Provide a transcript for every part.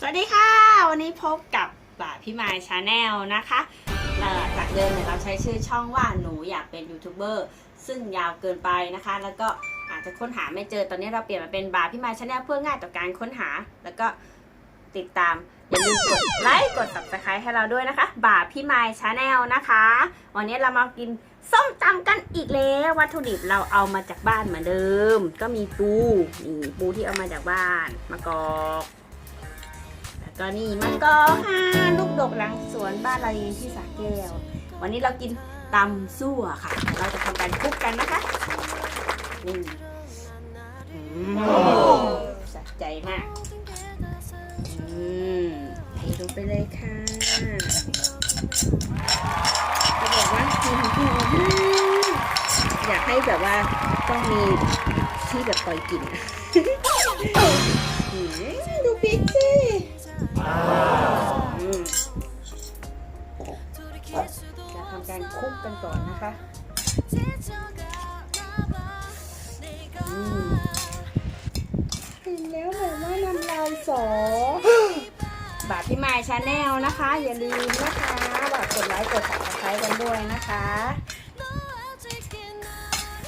สวัสดีค่ะ วันนี้พบกับบ่าพี่มายชาแนลนะคะจากเดิมเนี่ยเราใช้ชื่อช่องว่าหนูอยากเป็นยูทูบเบอร์ซึ่งยาวเกินไปนะคะ แล้วก็อาจจะค้นหาไม่เจอตอนนี้เราเปลี่ยนมาเป็นบ่าพี่มายชาแนลเพื่อง่ายต่อการค้นหา แล้วก็ติดตามอย่าลืมกดไลค์กด subscribe ให้เราด้วยนะคะ บ่าพี่มายชาแนลนะคะ วันนี้เรามากินส้มตำกันอีกแล้ววัตถุดิบเราเอามาจากบ้านเหมือนเดิม ก็มีปูนี่ปูที่เอามาจากบ้านมะกอก ก็นี่มะกอกค่ะลูกดกหลังสวนบ้านเราเองที่สระแก้ว วันนี้เรากินตำซั่วค่ะ เราจะทำการคลุกกันนะคะนี่อืมสะใจมากอืมเทลงไปเลยค่ะจะบอกว่ากินกินอยากให้แบบว่าต้องมีที่แบบปล่อยกลิ่นดูพริกสิอืม จะทำการคลุกกันก่อนนะคะอืมเห็นแล้วแบบว่าน้ำลายสอบาทพี่ไม้ชาแนลนะคะ อย่าลืมนะคะฝากกดไลค์กด subscribe กันด้วยนะคะ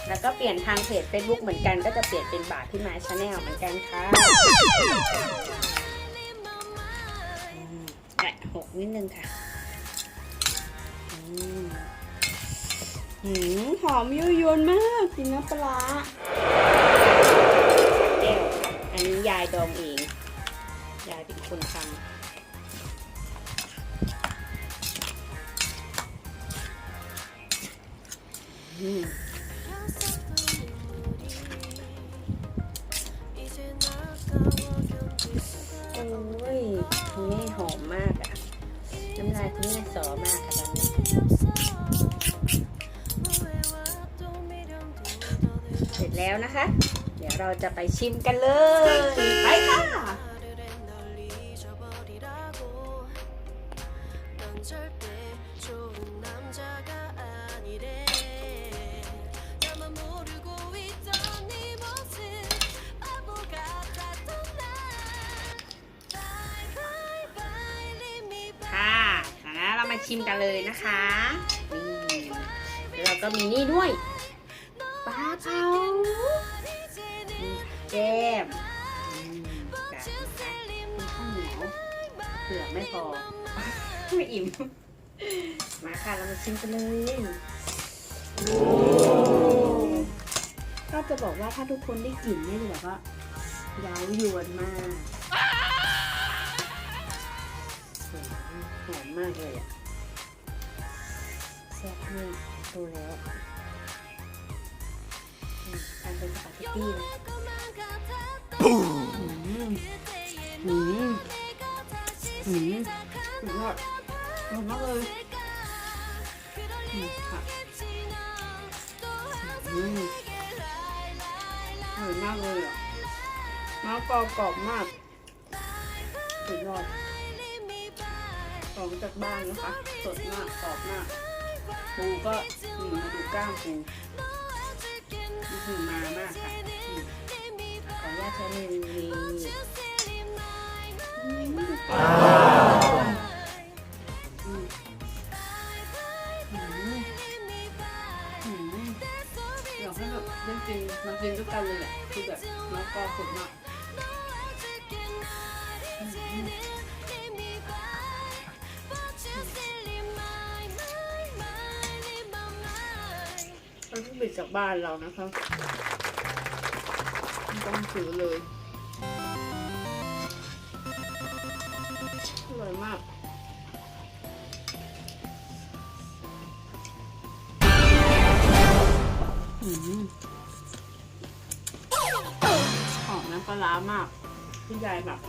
แล้วก็เปลี่ยนทางเพจ Facebook เหมือนกันก็จะเปลี่ยนเป็นบาทพี่ไม้ชาแนลเหมือนกันค่ะอืมแตะ หกนิดนึงค่ะอืมหืมหอมยั่วยวนมากกินน้ำปลา แล้วนะคะ เดี๋ยวเราจะไปชิมกันเลย ไปค่ะค่ะแล้วเรามาชิมกันเลยนะคะนี่แล้วเราก็มีนี่ด้วย ปลาเผาแก้มแบบนะคะมีข้าวเหนียวเผื่อไม่พอ ไม่อิ่ม มาค่ะเรามาชิมกันเลยก็จะบอกว่าถ้าทุกคนได้กลิ่นนี่แบบว่าย้ายวนมากหอมมากเลยอะแซ่บมากดูแล้ว อืมทานเป็นสปาเกตตี้เลยอืมอืมอืมสุดยอดอร่อยมากเลยอืมค่ะอืมอร่อยมากเลยอะมะกอกกรอบมากสุดยอดของจากบ้านนะคะ สดมากกรอบมากปูก็นี่มาดูกล้ามปู นี่คือมามากค่ะอืมขออนุญาตใช้มือนี้อืมอืมอืมอืมอยากให้แบบเล่นจริงมันจริงด้วยกันเลยแหละคือแบบน้องกอสุดมา มันเพิ่งบิดจากบ้านเรานะคะไม่ต้องซื้อเลยอร่อยมากอืมหอมน้ำปลาร้ามากพี่ยายแบบ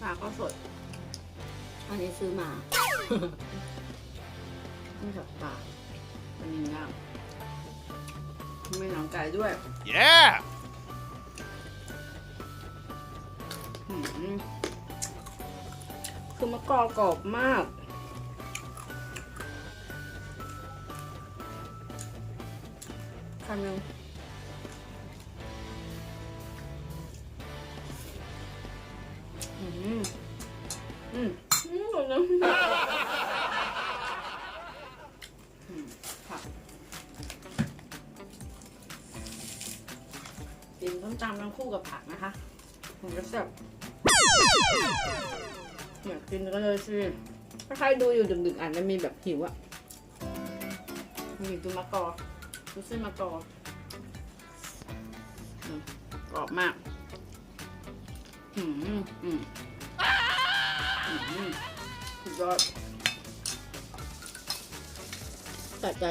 ปลาก็สด อันนี้ซื้อมานี่กับปลาอันนี้ย่างไม่หนังไก่ด้วย Yeah! อืมคือมะกอกกรอบมากคำหนึ่ง ค่ะกินต้มจำทั้งคู่กับผักนะคะผมจะแซ่บอยากกินก็เลยสิถ้าใครดูอยู่ดึกๆอาจจะมีแบบหิวอะมีดูมะกอดูเส้นมะกออืมกรอบมาก อืมอืมอืมสุดยอด ตัดใจ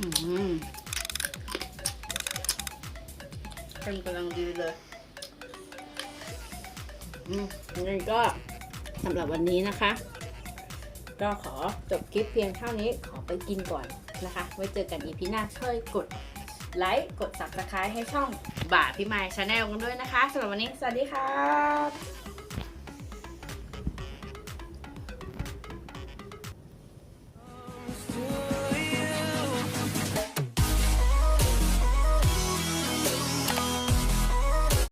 อืมเป็นกำลังดีเลยอืมงั้นก็สำหรับวันนี้นะคะ ก็ขอจบคลิปเพียงเท่านี้ขอไปกินก่อนนะคะ ไว้เจอกันอีพีหน้าช่วยกด ไลค์กด subscribe ให้ช่องบ่าพี่ไม้ชาแนลกันด้วยนะคะสำหรับวันนี้ สวัสดีครับ